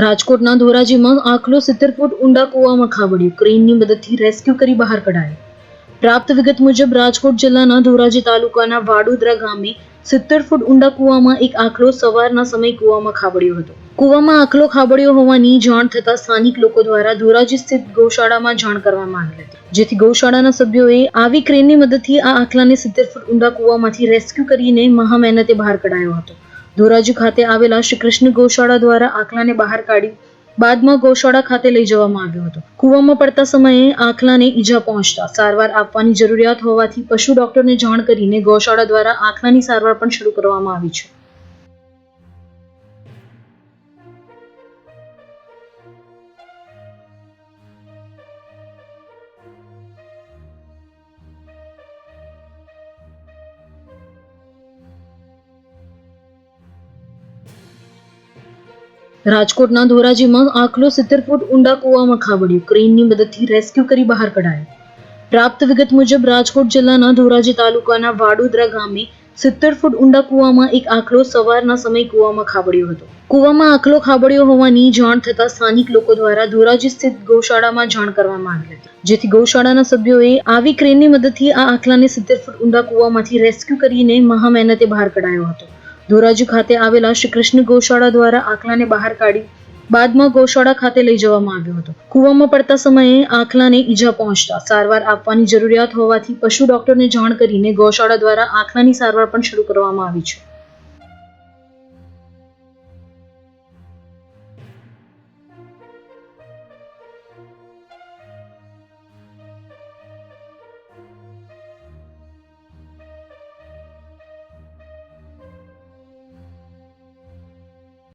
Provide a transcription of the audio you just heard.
રાજકોટના ધોરાજીમાં આખલો સિત્તેર ફૂટ ઊંડા કૂવામાં ખાબડ્યું. ક્રેનની મદદથી રેસ્ક્યુ કરી બહાર કઢાયો. પ્રાપ્ત વિગત મુજબ, રાજકોટ જિલ્લાના ધોરાજી તાલુકાના વાડોદરા ગામે સિત્તેર ફૂટ ઊંડા કૂવામાં એક આખલો સવારના સમય કૂવામાં ખાબડ્યો હતો. કૂવામાં આખલો ખાબડ્યો હોવાની જાણ થતાં સ્થાનિક લોકો દ્વારા ધોરાજી સ્થિત ગૌશાળામાં જાણ કરવામાં આવી હતી. જેથી ગૌશાળાના સભ્યોએ આવી ક્રેનની મદદથી આ આખલાને સિત્તેર ફૂટ ઊંડા કૂવામાંથી રેસ્ક્યુ કરીને મહા મહેનતે બહાર કઢાયો હતો. ધોરાજી ખાતે આવેલા શ્રી કૃષ્ણ ગૌશાળા દ્વારા આખલાને બહાર કાઢી બાદમાં ગૌશાળા ખાતે લઈ જવામાં આવ્યો હતો. કૂવામાં પડતા સમયે આખલાને ઈજા પહોંચતા સારવાર આપવાની જરૂરિયાત હોવાથી પશુ ડોક્ટરને જાણ કરીને ગૌશાળા દ્વારા આખલાની સારવાર પણ શરૂ કરવામાં આવી છે. રાજકોટના ધોરાજીમાં આખલો સિત્તેર ફૂટ ઊંડા કૂવામાં ખાબડ્યું. ક્રેનની મદદથી રેસ્ક્યુ કરી બહાર કઢાયો. પ્રાપ્ત વિગત મુજબ, રાજકોટ જિલ્લાના ધોરાજી તાલુકાના વાડોદરા ગામે સિત્તેર ફૂટ ઊંડા કૂવામાં એક આખલો સવારના સમય કૂવામાં ખાબડ્યો હતો. કૂવામાં આખલો ખાબડ્યો હોવાની જાણ થતાં સ્થાનિક લોકો દ્વારા ધોરાજી સ્થિત ગૌશાળામાં જાણ કરવામાં આવી હતી. જેથી ગૌશાળાના સભ્યોએ આવી ક્રેનની મદદથી આ આખલાને સિત્તેર ફૂટ ઊંડા કૂવામાંથી રેસ્ક્યુ કરીને મહા મહેનતે બહાર કઢાયો હતો. ધોરાજી ખાતે આવેલા શ્રી કૃષ્ણ ગૌશાળા દ્વારા આખલાને બહાર કાઢી બાદમાં ગૌશાળા ખાતે લઈ જવામાં આવ્યો હતો. કૂવામાં પડતા સમયે આખલાને ઈજા પહોંચતા સારવાર આપવાની જરૂરિયાત હોવાથી પશુ ડોક્ટરને જાણ કરીને ગૌશાળા દ્વારા આખલાની સારવાર પણ શરૂ કરવામાં આવી છે.